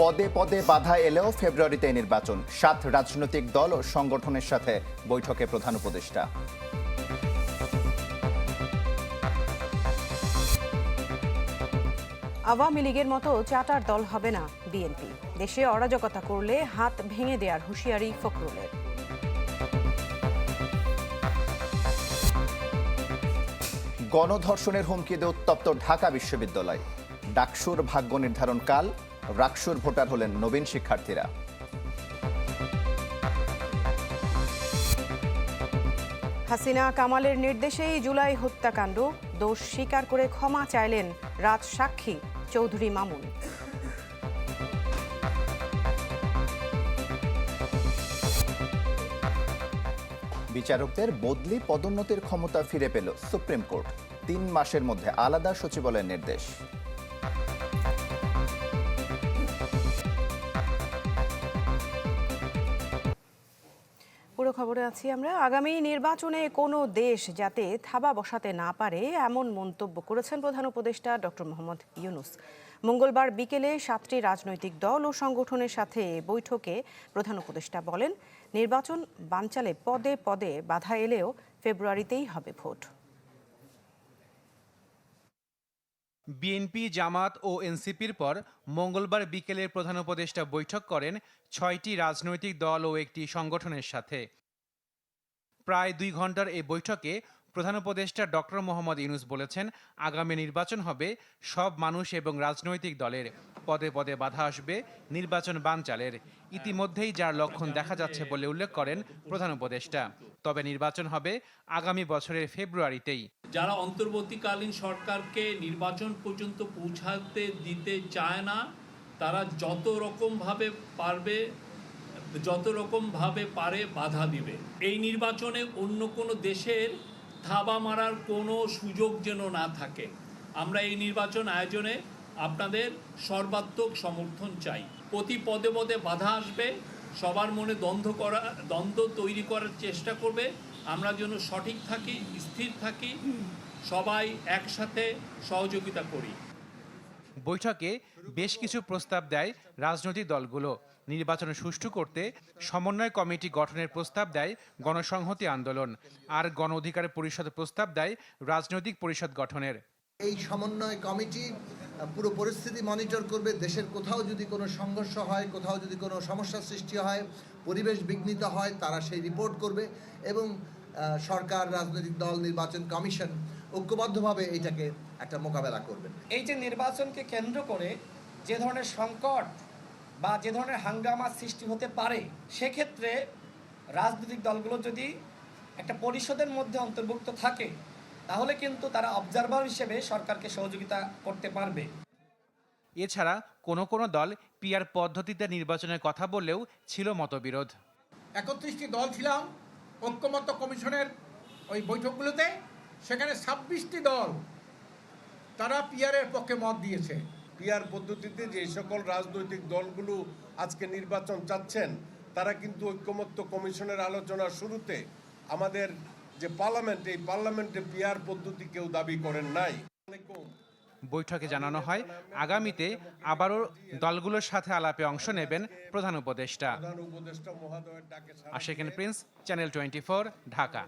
পদে পদে বাধা এলেও ফেব্রুয়ারিতে নির্বাচন। সাত রাজনৈতিক দল ও সংগঠনের সাথে বৈঠকে প্রধান উপদেষ্টা। আওয়ামী লীগের মতো চাটার দল হবে না বিএনপি। দেশে অরাজকতা করলে হাত ভেঙে দেওয়ার হুঁশিয়ারি ফখরুলের। গণধর্ষণের হুমকিতে উত্তপ্ত ঢাকা বিশ্ববিদ্যালয়। ডাকসুর ভাগ্য নির্ধারণ কাল রাকসুর ভোটার হলেন নবীন শিক্ষার্থীরা। হাসিনা কামালের নির্দেশেই জুলাই হত্যাকাণ্ড। দোষ স্বীকার করে ক্ষমা চাইলেন রাজ সাক্ষী চৌধুরী মামুন। বিচারকদের বদলি পদোন্নতির ক্ষমতা ফিরে পেল সুপ্রিম কোর্ট। তিন মাসের মধ্যে আলাদা সচিবালয়ের নির্দেশ। খবরে আছি আমরা। আগামী নির্বাচনে কোনো দেশ যাতে থাবা বসাতে না পারে, এমন মন্তব্য করেছেন প্রধান উপদেষ্টা ডক্টর মোহাম্মদ ইউনুস। মঙ্গলবার বিকেলে সাতটি রাজনৈতিক দল ও সংগঠনের সাথে বৈঠকে প্রধান উপদেষ্টা বলেন, নির্বাচন বানচালে পদে পদে বাধা এলেও ফেব্রুয়ারিতেই হবে ভোট। বিএনপি, জামাত ও এনসিপির পর মঙ্গলবার বিকেলে প্রধান উপদেষ্টা বৈঠক করেন ছয়টি রাজনৈতিক দল ও একটি সংগঠনের সাথে। প্রায় দুই ঘণ্টার এই বৈঠকে প্রধান উপদেষ্টা ডক্টর মোহাম্মদ ইউনুস বলেছেন, আগামী নির্বাচন হবে, সব মানুষ এবং রাজনৈতিক দলের পদে পদে বাধা আসবে, নির্বাচন বানচালের। ইতিমধ্যেই যার লক্ষণ দেখা যাচ্ছে বলে উল্লেখ করেন প্রধান উপদেষ্টা। তবে নির্বাচন হবে আগামী বছরের ফেব্রুয়ারিতেই। যারা অন্তর্বর্তীকালীন সরকারকে নির্বাচন পর্যন্ত পৌঁছাতে দিতে চায় না, তারা যত রকমভাবে পারবে যত রকমভাবে পারে বাধা দিবে। এই নির্বাচনে অন্য কোনো দেশের থাবা মারার কোনো সুযোগ যেন না থাকে। আমরা এই নির্বাচন আয়োজনে আপনাদের সর্বাত্মক সমর্থন চাই। প্রতি পদে পদে বাধা আসবে, সবার মনে দ্বন্দ্ব করা, দ্বন্দ্ব তৈরি করার চেষ্টা করবে। আমরা যেন সঠিক থাকি, স্থির থাকি, সবাই একসাথে সহযোগিতা করি। বৈঠকে বেশ কিছু প্রস্তাব দেয় রাজনৈতিক দলগুলো। নির্বাচন সুষ্ঠু করতে সমন্বয় কমিটি গঠনের প্রস্তাব দেয় গণসংহতি আন্দোলন আর গণ অধিকার পরিষদ প্রস্তাব দেয় রাজনৈতিক পরিষদ গঠনের। এই সমন্বয় কমিটি পুরো পরিস্থিতি মনিটর করবে, দেশের কোথাও যদি কোনো সংঘর্ষ হয়, কোথাও যদি কোনো সমস্যার সৃষ্টি হয়, পরিবেশ বিঘ্নিত হয়, তারা সেই রিপোর্ট করবে এবং সরকার, রাজনৈতিক দল, নির্বাচন কমিশন ঐক্যবদ্ধভাবে এইটাকে একটা মোকাবেলা করবেন। এই যে নির্বাচনকে কেন্দ্র করে যে ধরনের সংকট বা যে ধরনের হাঙ্গামার সৃষ্টি হতে পারে সেক্ষেত্রে রাজনৈতিক দলগুলো যদি একটা পরিষদের মধ্যে অন্তর্ভুক্ত থাকে তাহলে কিন্তু তারা অবজারভার হিসেবে সরকারকে সহযোগিতা করতে পারবে। এছাড়া কোনো কোনো দল পিআর পদ্ধতিতে নির্বাচনের কথা বললেও ছিল মতবিরোধ। একত্রিশটি দল ছিলাম ঐক্যমত্য কমিশনের ওই বৈঠকগুলোতে সেখানে ছাব্বিশটি দল তারা পিয়ারের পক্ষে মত দিয়েছে। পিয়ার পদ্ধতিতে যে সকল রাজনৈতিক দলগুলো আজকে নির্বাচন চাচ্ছেন তারা কিন্তু ঐক্যমত্য কমিশনের আলোচনার শুরুতে আমাদের যে পার্লামেন্ট এই পার্লামেন্টে পিয়ার পদ্ধতি কেউ দাবি করেন নাই। বৈঠকে জানানো হয় আগামীতে আবারও দলগুলোর সাথে আলাপে অংশ নেবেন প্রধান উপদেষ্টা। প্রধান উপদেষ্টা মহোদয়ের ডাকে সাড়া আশেকেন প্রিন্স চ্যানেল টোয়েন্টি ঢাকা।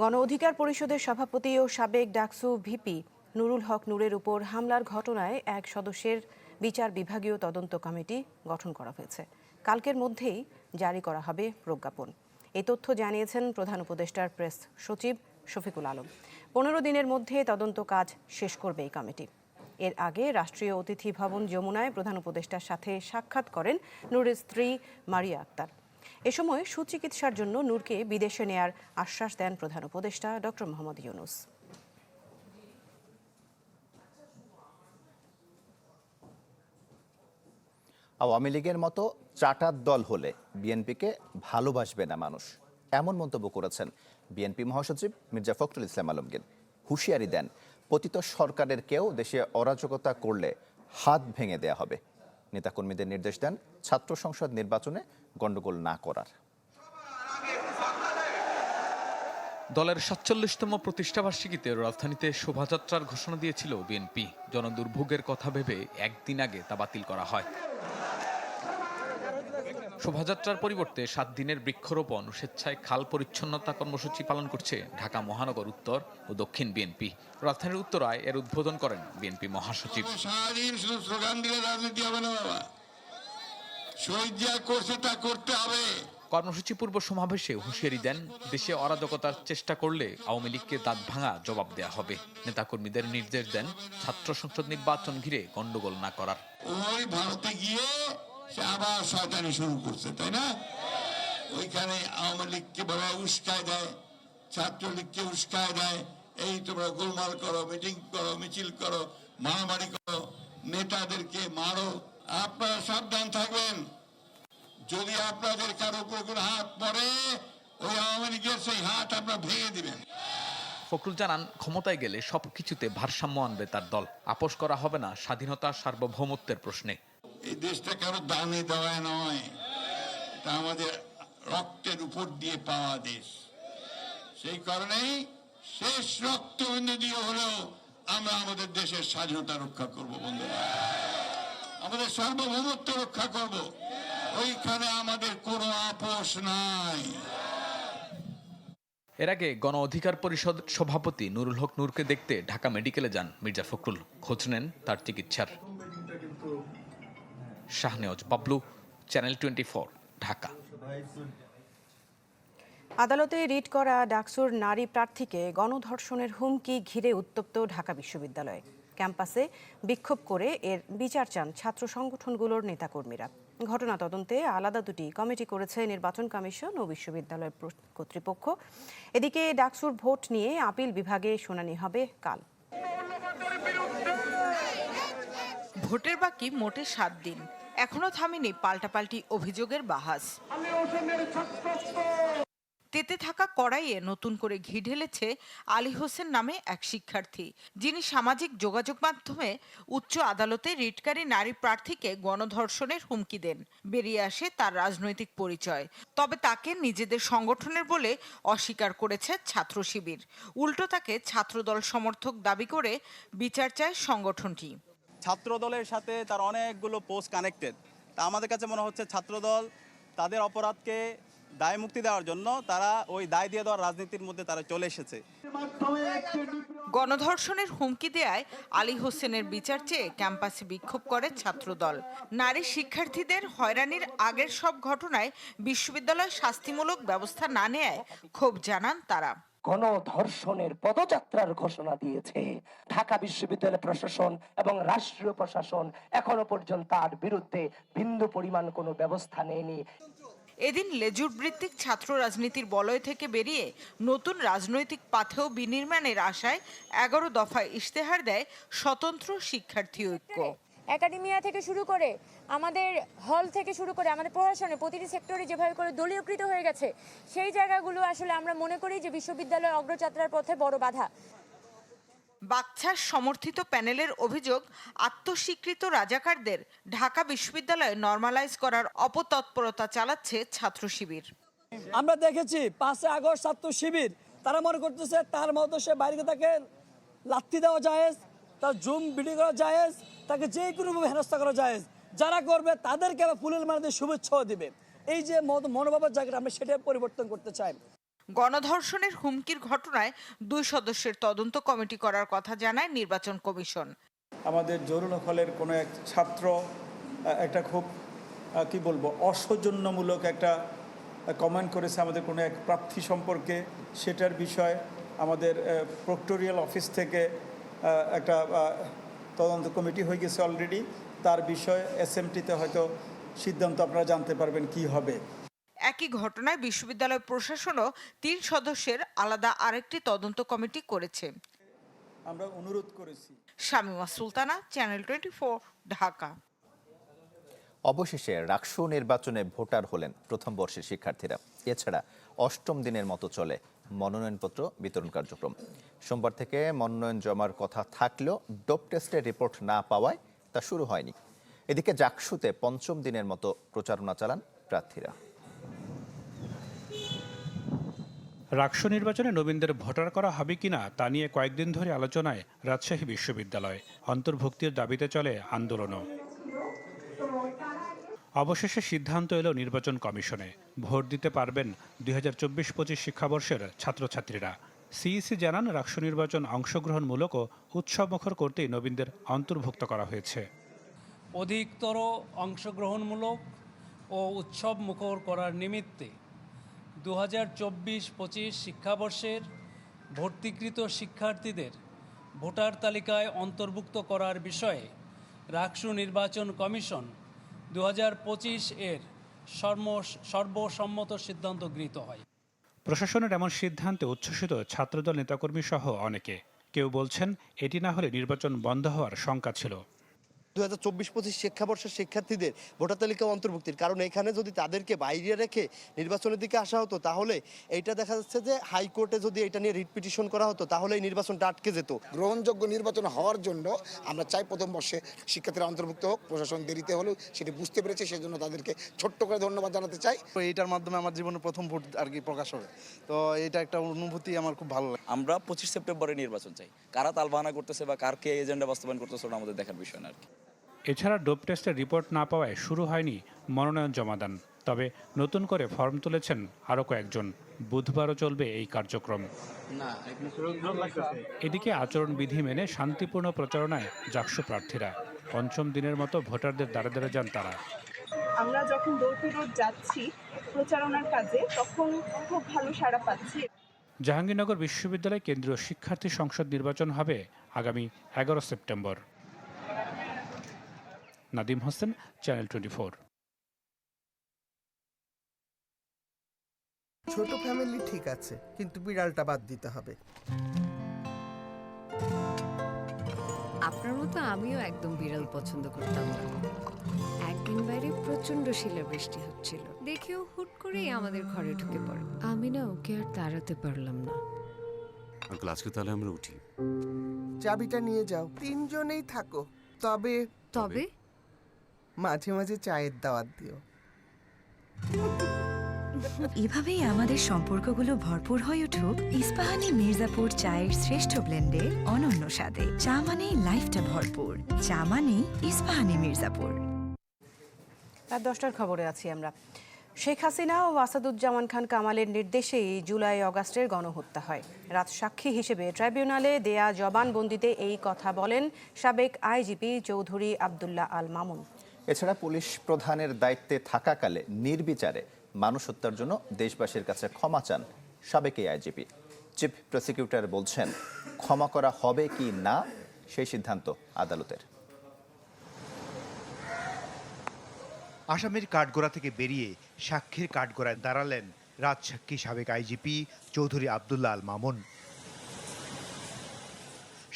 গণ অধিকার পরিষদের সভাপতি ও সাবেক ডাকসু ভিপি নুরুল হক নূরের উপর হামলার ঘটনায় এক সদস্যের বিচার বিভাগীয় তদন্ত কমিটি গঠন করা হয়েছে। কালকের মধ্যেই জারি করা হবে প্রজ্ঞাপন। এই তথ্য জানিয়েছেন প্রধান উপদেষ্টার প্রেস সচিব শফিকুল আলম। পনেরো দিনের মধ্যে তদন্ত কাজ শেষ করবে এই কমিটি। এর আগে রাষ্ট্রীয় অতিথি ভবন যমুনায় প্রধান উপদেষ্টার সাথে সাক্ষাৎ করেন নূরের স্ত্রী মারিয়া আক্তার। এ সময় সুচিকিৎসার জন্য নূরকে বিদেশে নেয়ার আশ্বাস দেন প্রধান উপদেষ্টা ডক্টর মোহাম্মদ ইউনুস। আওয়ামী লীগের মতো চাটার দল হলে বিএনপিকে ভালোবাসবে না মানুষ। এমন মন্তব্য করেছেন বিএনপি মহাসচিব মির্জা ফখরুল ইসলাম আলমগীর। হুঁশিয়ারি দেন, পতিত সরকারের কেউ দেশে অরাজকতা করলে হাত ভেঙে দেয়া হবে। নেতাকর্মীদের নির্দেশ দেন ছাত্র সংসদ নির্বাচনে গণ্ডগোল না করার। দলের সাতচল্লিশতম প্রতিষ্ঠাবার্ষিকীতে রাজধানীতে শোভাযাত্রার ঘোষণা দিয়েছিল বিএনপি। জনদুর্ভোগের কথা ভেবে একদিন আগে তা বাতিল করা হয়। শোভাযাত্রার পরিবর্তে সাত দিনের বৃক্ষরোপণ স্বেচ্ছায় খাল পরিচ্ছন্নতা কর্মসূচি পালন করছে ঢাকা মহানগর উত্তর ও দক্ষিণ বিএনপি। রাজধানীর উত্তরায় এর উদ্বোধন করেন বিএনপি মহাসচিব সারাদিন শুধু স্লোগান দিলে রাজনীতি হবে না বাবা শহীদ যা করছে তা করতে হবে। কর্মসূচি পূর্ব সমাবেশে হুঁশিয়ারি দেন দেশে অরাজকতার চেষ্টা করলে আওয়ামী লীগকে দাঁত ভাঙা জবাব দেয়া হবে। নেতাকর্মীদের নির্দেশ দেন ছাত্র সংসদ নির্বাচন ঘিরে গন্ডগোল না করার। ওই ভারতে গিয়ে সে আবার শয়তানি শুরু করছে তাই না? ওইখানে আওয়ামী লীগকে বড় উস্কায় দেয় ছাত্রলীগকে উস্কায় দেয়। এই তোমরা গোলমাল করো মিটিং করো মিছিল করো মারামারি করো নেতাদেরকে মারো আপনারা সাবধান থাকবেন। যদি আপনাদের কারও উপর কোনো হাত পড়ে ওই আওয়ামী লীগের সেই হাত আপনারা ভেঙে দিবেন। ফখরুল জানান ক্ষমতায় গেলে সব কিছুতে ভারসাম্য আনবে তার দল। আপোষ করা হবে না স্বাধীনতা সার্বভৌমত্বের প্রশ্নে। এই দেশটা কারও দানে দেওয়া নয়। তা আমাদের রক্তের উপর দিয়ে পাওয়া দেশ। সেই কারণেই শেষ রক্তবিন্দু দিয়ে হলেও আমরা আমাদের দেশের স্বাধীনতা রক্ষা করব বন্ধুরা। আমাদের সার্বভৌমত্ব রক্ষা করব। ওইখানে আমাদের কোনো আপোষ নাই। এর আগে গণ অধিকার পরিষদ সভাপতি নুরুল হক নূরকে দেখতে ঢাকা মেডিকেলে যান মির্জা ফখরুল। খোঁজ নেন তার চিকিৎসার। Shahnewaz Bablu channel twenty four Dhaka. আদালতে রিট করা ডাকসুর নারী প্রার্থীকে গণধর্ষণের হুমকি ঘিরে উত্তপ্ত ঢাকা বিশ্ববিদ্যালয়। ক্যাম্পাসে বিক্ষোভ করে এর বিচার চান ছাত্র সংগঠনগুলোর নেতাকর্মীরা। ঘটনা তদন্তে আলাদা দুটি কমিটি করেছে নির্বাচন কমিশন ও বিশ্ববিদ্যালয় কর্তৃপক্ষ। এদিকে ডাকসুর ভোট নিয়ে আপিল বিভাগে শুনানি হবে কাল। ভোটের বাকি মোটে সাত দিন। এখনও থামেনি পাল্টাপাল্টি অভিযোগের বাহাস। তেতে থাকা কড়াইয়ে নতুন করে ঘি ঢেলেছে আলী হোসেন নামে এক শিক্ষার্থী, যিনি সামাজিক যোগাযোগ মাধ্যমে উচ্চ আদালতে রিটকারী নারী প্রার্থীকে গণধর্ষণের হুমকি দেন। বেরিয়ে আসে তার রাজনৈতিক পরিচয়। তবে তাকে নিজেদের সংগঠনের বলে অস্বীকার করেছে ছাত্র শিবির। উল্টো তাকে ছাত্রদল সমর্থক দাবি করে বিচার চায় সংগঠনটি। ছাত্র দলের সাথে তার অনেকগুলো পোস্ট কানেক্টেড। তা আমাদের কাছে মনে হচ্ছে ছাত্রদল তাদের অপরাধকে দায় মুক্তি দেওয়ার জন্য তারা ওই দায় দিয়ে দেওয়ার রাজনীতির মধ্যে তারা চলে এসেছে। গণধর্ষণের হুমকি দেয়ায় আলী হোসেনের বিচার চেয়ে ক্যাম্পাসে বিক্ষোভ করে ছাত্রদল। নারী শিক্ষার্থীদের হয়রানির আগের সব ঘটনায় বিশ্ববিদ্যালয় শাস্তিমূলক ব্যবস্থা না নেয় ক্ষোভ জানান তারা। গণধর্ষণের পদযাত্রার ঘোষণা দিয়েছে। ঢাকা বিশ্ববিদ্যালয় প্রশাসন এবং রাষ্ট্রীয় প্রশাসন এখনও পর্যন্ত তার বিরুদ্ধে বিন্দু পরিমাণ কোনো ব্যবস্থা নেয়নি। এদিন লেজুর বৃত্তিক ছাত্র রাজনীতির বলয় থেকে বেরিয়ে নতুন রাজনৈতিক পাথেও বিনির্মাণের আশায় এগারো দফায় ইশতেহার দেয় স্বতন্ত্র শিক্ষার্থী ঐক্য। একাডেমিয়া থেকে শুরু করে আমাদের হল থেকে শুরু করে আমাদের প্রশাসনে প্রতিটি সেক্টরে যেভাবে করে দলীয়কৃত হয়ে গেছে, সেই জায়গাগুলো আসলে আমরা মনে করি যে বিশ্ববিদ্যালয় অগ্রযাত্রার পথে বড় বাধা। বাকছার সমর্থিত প্যানেলের অভিযোগ, আত্মস্বীকৃত রাজাকারদের ঢাকা বিশ্ববিদ্যালয়ে নর্মালাইজ করার অপতৎপরতা চালাচ্ছে ছাত্র শিবির। আমরা দেখেছি, পাঁচই আগস্ট ছাত্র শিবির, তারা মনে করতেছে তার মতো সে বাইরে তাকে লাত্তি দেওয়া জায়েজ, তার জুম বিডি করা জায়েজ, তাকে যে কোনোভাবে হেনস্থা করা জায়েজ। যারা করবে তাদেরকে আবার ফুলের মানে দিয়ে শুভেচ্ছাও দিবে। এই যে মনোভাবের জায়গাটা, আমরা সেটা পরিবর্তন করতে চাই। গণধর্ষণের হুমকির ঘটনায় দুই সদস্যের তদন্ত কমিটি করার কথা জানায় নির্বাচন কমিশন। আমাদের জরুল হলের কোনো এক ছাত্র, একটা খুব, কি বলব, অসৌজন্যমূলক একটা কমেন্ট করেছে আমাদের কোনো এক প্রার্থী সম্পর্কে। সেটার বিষয় আমাদের প্রক্টোরিয়াল অফিস থেকে একটা তদন্ত কমিটি হয়ে গেছে অলরেডি তার বিষয়ে এসএমটিতে হয়তো সিদ্ধান্ত আপনারা জানতে পারবেন কি হবে। একই ঘটনায় বিশ্ববিদ্যালয় প্রশাসনও তিন সদস্যের আলাদা আরেকটি তদন্ত কমিটি করেছে। আমরা অনুরোধ করেছি। Shamima Sultana channel twenty Dhaka. অবশেষে রাকসু নির্বাচনে ভোটার হলেন প্রথম বর্ষের শিক্ষার্থীরা। এছাড়া অষ্টম দিনের মতো চলে মনোনয়নপত্র বিতরণ কার্যক্রম। সোমবার থেকে মনোনয়ন জমার কথা থাকলেও ডোপ টেস্টের রিপোর্ট না পাওয়ায় তা শুরু হয়নি। এদিকে জাকসুতে পঞ্চম দিনের মতো প্রচারণা চালান প্রার্থীরা। রাকসু নির্বাচনে নবীনদের ভোটার করা হবে কিনা তা নিয়ে কয়েকদিন ধরে আলোচনায় রাজশাহী বিশ্ববিদ্যালয়। অন্তর্ভুক্তির দাবিতে চলে আন্দোলনও। অবশেষে সিদ্ধান্ত এলো নির্বাচন কমিশনে। ভোট দিতে পারবেন দুই হাজার চব্বিশ পঁচিশ শিক্ষাবর্ষের ছাত্রছাত্রীরা। সিইসি জানান রাষ্ট্র নির্বাচন অংশগ্রহণমূলক ও উৎসবমুখর করতেই নবীনদের অন্তর্ভুক্ত করা হয়েছে। অধিকতর অংশগ্রহণমূলক ও উৎসব মুখর করার নিমিত্তে দু হাজার চব্বিশ পঁচিশ শিক্ষাবর্ষের ভর্তিকৃত শিক্ষার্থীদের ভোটার তালিকায় অন্তর্ভুক্ত করার বিষয়ে রাকসু নির্বাচন কমিশন দু হাজার পঁচিশ এর সর্ম, সর্বসম্মত সিদ্ধান্ত গৃহীত হয়। প্রশাসনের এমন সিদ্ধান্তে উচ্ছ্বসিত ছাত্রদল নেতাকর্মী সহ অনেকে। কেউ বলছেন, এটি না হলে নির্বাচন বন্ধ হওয়ার শঙ্কা ছিল। দু হাজার চব্বিশ পঁচিশ শিক্ষাবর্ষের শিক্ষার্থীদের ভোটার তালিকা অন্তর্ভুক্তির। কারণ এখানে যদি তাদেরকে বাইরে রেখে নির্বাচনের দিকে আসা হতো তাহলে এইটা দেখা যাচ্ছে যে হাইকোর্টে যদি এটা নিয়ে রিট পিটিশন করা হতো তাহলে এই নির্বাচনটা আটকে যেত। গ্রহণযোগ্য নির্বাচন হওয়ার জন্য আমরা চাই প্রথম বর্ষে শিক্ষার্থীরা অন্তর্ভুক্ত হোক প্রশাসন দেরিতে হলেও সেটি বুঝতে পেরেছে সেজন্য তাদেরকে ছোট্ট করে ধন্যবাদ জানাতে চাই। তো এইটার মাধ্যমে আমার জীবনে প্রথম ভোট আর কি প্রকাশ হবে। তো এটা একটা অনুভূতি আমার খুব ভালো লাগে। আমরা পঁচিশ সেপ্টেম্বরে নির্বাচন চাই। কারা তালবাহানা করতেছে বা কার কে এজেন্ডা বাস্তবায়ন করতেছে ওটা আমাদের দেখার বিষয় না আর কি। এছাড়া ডোপ টেস্টের রিপোর্ট না পাওয়ায় শুরু হয়নি মনোনয়ন জমাদান তবে নতুন করে ফর্ম তুলেছেন আরও কয়েকজন। বুধবারও চলবে এই কার্যক্রম। এদিকে আচরণবিধি মেনে শান্তিপূর্ণ প্রচারণায় জাকসু প্রার্থীরা। পঞ্চম দিনের মতো ভোটারদের দ্বারে দ্বারে যান তারা। আমরা যখন ডোর টু ডোর যাচ্ছি প্রচারণার কাজে তখন খুব ভালো সাড়া পাচ্ছি। জাহাঙ্গীরনগর বিশ্ববিদ্যালয় কেন্দ্রীয় শিক্ষার্থী সংসদ নির্বাচন হবে আগামী এগারো September. Nadim Hossain channel twenty ছোট ফ্যামিলি ঠিক আছে কিন্তু বিড়ালটা বাদ দিতে হবে। আপনার মতো আমিও একদম বিড়াল পছন্দ করতাম না। একদিন বাইরে প্রচণ্ড শিলাবৃষ্টি হচ্ছিল। দেখেও হুট করেই আমাদের ঘরে ঢুকে পড়ে। আমি না ওকে আর তাড়াতে পারলাম না। আঙ্কেল আজকে তাহলে আমরা উঠি। চাবিটা নিয়ে যাও। তিনজনেই থাকো। তবে তবে? মাঝে মাঝে চায়ের দাওয়াত দিও। এভাবেই আমাদের সম্পর্কগুলো ভরপুর হয়ে উঠুক ইস্পাহানি মির্জাপুর চায়ের শ্রেষ্ঠ ব্লেন্ডে অনন্য স্বাদে। চা মানেই লাইফটা ভরপুর চা মানেই ইস্পাহানি মির্জাপুর। রাত দশটার খবরে আছি আমরা। শেখ হাসিনা ও আসাদুজ্জামান খান কামালের নির্দেশেই জুলাই অগাস্টের গণহত্যা হয়। রাত সাক্ষী হিসেবে ট্রাইব্যুনালে দেয়া জবানবন্দিতে এই কথা বলেন সাবেক আইজিপি চৌধুরী আবদুল্লাহ আল মামুন। এছাড়া পুলিশ প্রধানের দায়িত্বে থাকাকালে নির্বিচারে মানুষ হত্যার জন্য দেশবাসীর কাছে ক্ষমা চান সাবেক এই আইজিপি চিফ প্রসিকিউটর বলছেন, ক্ষমা করা হবে কি না, সেই সিদ্ধান্ত আদালতের। আসামির কাঠগোড়া থেকে বেরিয়ে সাক্ষীর কাঠগোড়ায় দাঁড়ালেন রাজসাক্ষী সাবেক আইজিপি চৌধুরী আবদুল্লাহ আল মামুন।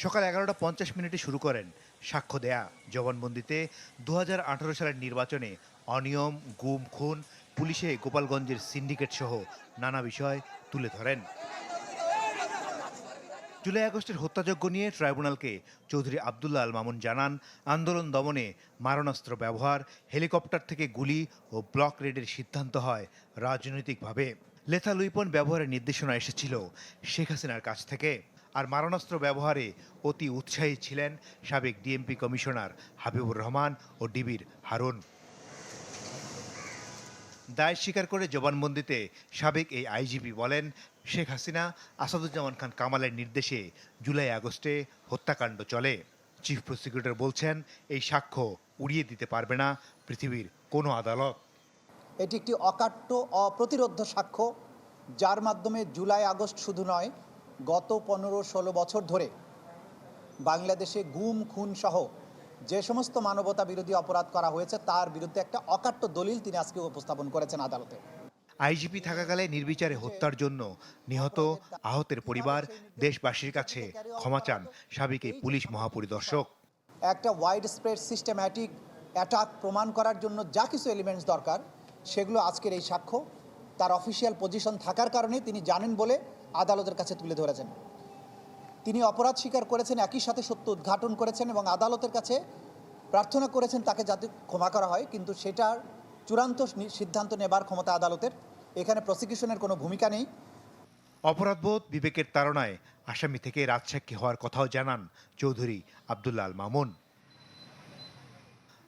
সকাল এগারোটা পঞ্চাশ মিনিটে শুরু করেন সাক্ষ্য দেয়া। জবানবন্দিতে দু হাজার আঠারো সালের নির্বাচনে অনিয়ম, গুম, খুন পুলিশে গোপালগঞ্জের সিন্ডিকেট সহ নানা বিষয় তুলে ধরেন। জুলাই আগস্টের হত্যাযজ্ঞ নিয়ে ট্রাইব্যুনালকে চৌধুরী আবদুল্লাহ আল মামুন জানান, আন্দোলন দমনে মারণাস্ত্র ব্যবহার, হেলিকপ্টার থেকে গুলি ও ব্লক রেডের সিদ্ধান্ত হয় রাজনৈতিকভাবে। লেথাল উইপন ব্যবহারের নির্দেশনা এসেছিল শেখ হাসিনার কাছ থেকে। আর মারণাস্ত্র ব্যবহারে অতি উৎসাহী ছিলেন সাবেক ডিএমপি কমিশনার হাবিবুর রহমান ও ডিবির হারুন। দায় স্বীকার করে জবানবন্দিতে সাবেক এই আইজিপি বলেন, শেখ হাসিনা, আসাদুজ্জামান খান কামালের নির্দেশে জুলাই আগস্টে হত্যাকাণ্ড চলে। চিফ প্রসিকিউটর বলছেন, এই সাক্ষ্য উড়িয়ে দিতে পারবে না পৃথিবীর কোনো আদালত। এটি একটি অকাট্য, অপ্রতিরোধ্য সাক্ষ্য, যার মাধ্যমে জুলাই আগস্ট শুধু নয় গত পনেরো ষোলো বছর ধরে বাংলাদেশে গুম খুন সহ যে সমস্ত মানবতা বিরোধী অপরাধ করা হয়েছে তার বিরুদ্ধে একটা অকাট্য দলিল তিনি আজকে উপস্থাপন করেছেন আদালতে। আইজিপি থাকাকালে নির্বিচারে হত্যার জন্য নিহত আহতের পরিবার দেশবাসীর কাছে ক্ষমা চান সাবেক এই পুলিশ মহাপরিদর্শক। একটা ওয়াইড স্প্রেড সিস্টেম্যাটিক অ্যাটাক প্রমাণ করার জন্য যা কিছু এলিমেন্টস দরকার সেগুলো আজকের এই সাক্ষ্য। তার অফিসিয়াল পজিশন থাকার কারণে তিনি জানেন বলে আদালতের কাছে তুলে ধরেছেন। তিনি অপরাধ স্বীকার করেছেন, একই সাথে সত্য উদ্ঘাটন করেছেন এবং আদালতের কাছে প্রার্থনা করেছেন তাকে যাতে ক্ষমা করা হয়, কিন্তু সেটার চূড়ান্ত সিদ্ধান্ত নেবার ক্ষমতা আদালতের। এখানে প্রসিকিউশনের কোনো ভূমিকা নেই। অপরাধবোধ বিবেকের তাড়নায় আসামি থেকে রাজসাক্ষী হওয়ার কথাও জানান Chowdhury Abdullah Al Mamun.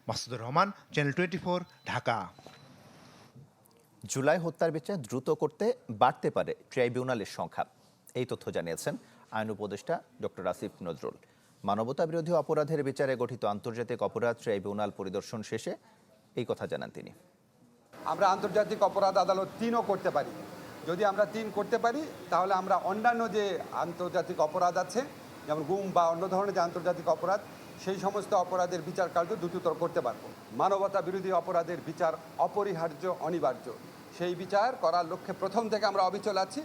Masudur Rahman channel twenty Dhaka. July হত্যার বিচার দ্রুত করতে বাড়তে পারে ট্রাইব্যুনালের সংখ্যা। এই তথ্য জানিয়েছেন আইন উপদেষ্টা ডক্টর আসিফ নজরুল। মানবতা বিরোধী অপরাধের বিচারে গঠিত আন্তর্জাতিক অপরাধ ট্রাইব্যুনাল পরিদর্শন শেষে এই কথা জানান তিনি। আমরা আন্তর্জাতিক অপরাধ আদালত তিনও করতে পারি। যদি আমরা তিন করতে পারি, তাহলে আমরা অন্যান্য যে আন্তর্জাতিক অপরাধ আছে, যেমন গুম বা অন্য ধরনের যে আন্তর্জাতিক অপরাধ, সেই সমস্ত অপরাধের বিচার কার্য দ্রুততর করতে পারব। মানবতা বিরোধী অপরাধের বিচার অপরিহার্য, অনিবার্য। সেই বিচার করার লক্ষ্যে প্রথম থেকে আমরা অবিচল আছি।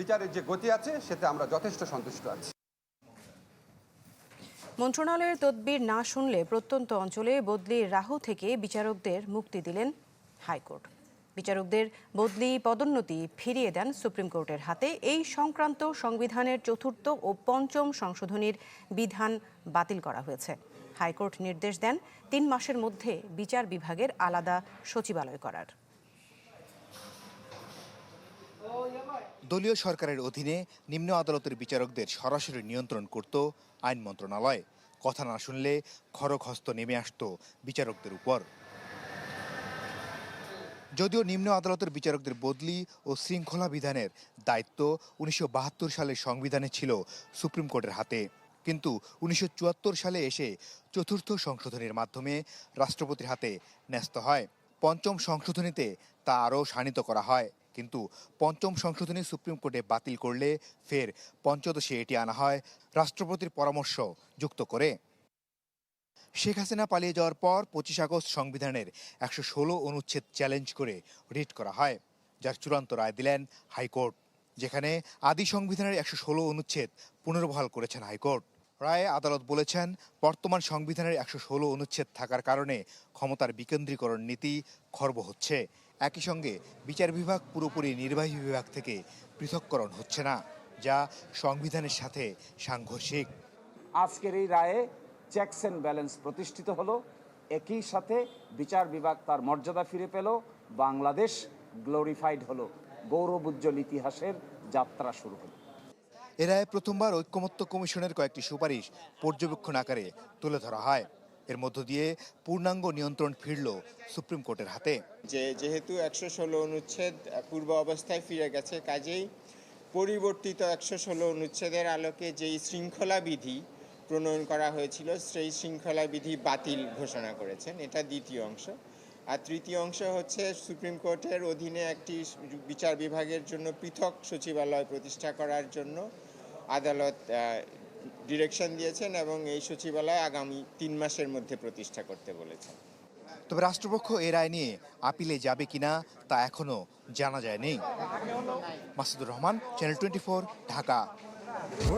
বিচারের যে গতি আছে, সেতে আমরা যথেষ্ট সন্তুষ্ট আছি। মন্ত্রণালয়ের তদবির না শুনলে প্রত্যন্ত অঞ্চলে বদলি রাহু থেকে বিচারকদের মুক্তি দিলেন হাইকোর্ট। বিচারকদের বদলি পদোন্নতি ফিরিয়ে দেন সুপ্রিম কোর্টের হাতে। এই সংক্রান্ত সংবিধানের চতুর্থ ও পঞ্চম সংশোধনীর বিধান বাতিল করা হয়েছে। হাইকোর্ট নির্দেশ দেন তিন মাসের মধ্যে বিচার বিভাগের আলাদা সচিবালয় করার। দলীয় সরকারের অধীনে নিম্ন আদালতের বিচারকদের সরাসরি নিয়ন্ত্রণ করত আইন মন্ত্রণালয়। কথা না শুনলে খড়গহস্ত নেমে আসত বিচারকদের উপর। যদিও নিম্ন আদালতের বিচারকদের বদলি ও শৃঙ্খলা বিধানের দায়িত্ব উনিশশো বাহাত্তর সালের সংবিধানে ছিল সুপ্রিম কোর্টের হাতে। কিন্তু উনিশশো চুয়াত্তর সালে এসে চতুর্থ সংশোধনীর মাধ্যমে রাষ্ট্রপতির হাতে ন্যস্ত হয়। পঞ্চম সংশোধনীতে তা আরও শানিত করা হয়। কিন্তু পঞ্চম সংশোধনী সুপ্রিম কোর্টে বাতিল করলে ফের পঞ্চদশে এটি আনা হয় রাষ্ট্রপতির পরামর্শ যুক্ত করে। শেখ হাসিনা পালিয়ে যাওয়ার পর পঁচিশ আগস্ট সংবিধানের একশো ষোলো অনুচ্ছেদ চ্যালেঞ্জ করে রিট করা হয়, যার চূড়ান্ত রায় দিলেন হাইকোর্ট, যেখানে আদি সংবিধানের একশো ষোলো অনুচ্ছেদ পুনর্বহাল করেছেন হাইকোর্ট। রায়ে আদালত বলেছেন, বর্তমান সংবিধানের একশো ষোলো অনুচ্ছেদ থাকার কারণে ক্ষমতার বিকেন্দ্রীকরণ নীতি খর্ব হচ্ছে। একই সঙ্গে বিচার বিভাগ পুরোপুরি নির্বাহী বিভাগ থেকে পৃথককরণ হচ্ছে না, যা সংবিধানের সাথে সাংঘর্ষিক। আজকের এই রায়ে চেকস অ্যান্ড ব্যালেন্স প্রতিষ্ঠিত হলো, একই সাথে বিচার বিভাগ তার মর্যাদা ফিরে পেল, বাংলাদেশ গ্লোরিফাইড হলো। গৌরবোজ্জ্বল ইতিহাসের যাত্রা শুরু হলো। এ রায়ে প্রথমবার ঐক্যমত্য কমিশনের কয়েকটি সুপারিশ পর্যবেক্ষণ আকারে তুলে ধরা হয়। এর মধ্য দিয়ে পূর্ণাঙ্গ নিয়ন্ত্রণ ফিরল সুপ্রিম কোর্টের হাতে। যে যেহেতু একশো ষোলো অনুচ্ছেদ পূর্ব অবস্থায় ফিরে গেছে, কাজেই পরিবর্তিত একশো ষোলো অনুচ্ছেদের আলোকে যেই শৃঙ্খলা বিধি প্রণয়ন করা হয়েছিল, সেই শৃঙ্খলা বিধি বাতিল ঘোষণা করেছেন। এটা দ্বিতীয় অংশ। আর তৃতীয় অংশ হচ্ছে সুপ্রিম কোর্টের অধীনে একটি বিচার বিভাগের জন্য পৃথক সচিবালয় প্রতিষ্ঠা করার জন্য আদালত ডিরেকশন দিয়েছেন এবং এই সচিবালয় আগামী তিন মাসের মধ্যে প্রতিষ্ঠা করতে বলেছেন তবে রাষ্ট্রপক্ষ এ রায় নিয়ে আপিলে যাবে কিনা তা এখনও জানা যায়নি। Masudur Rahman channel twenty Dhaka.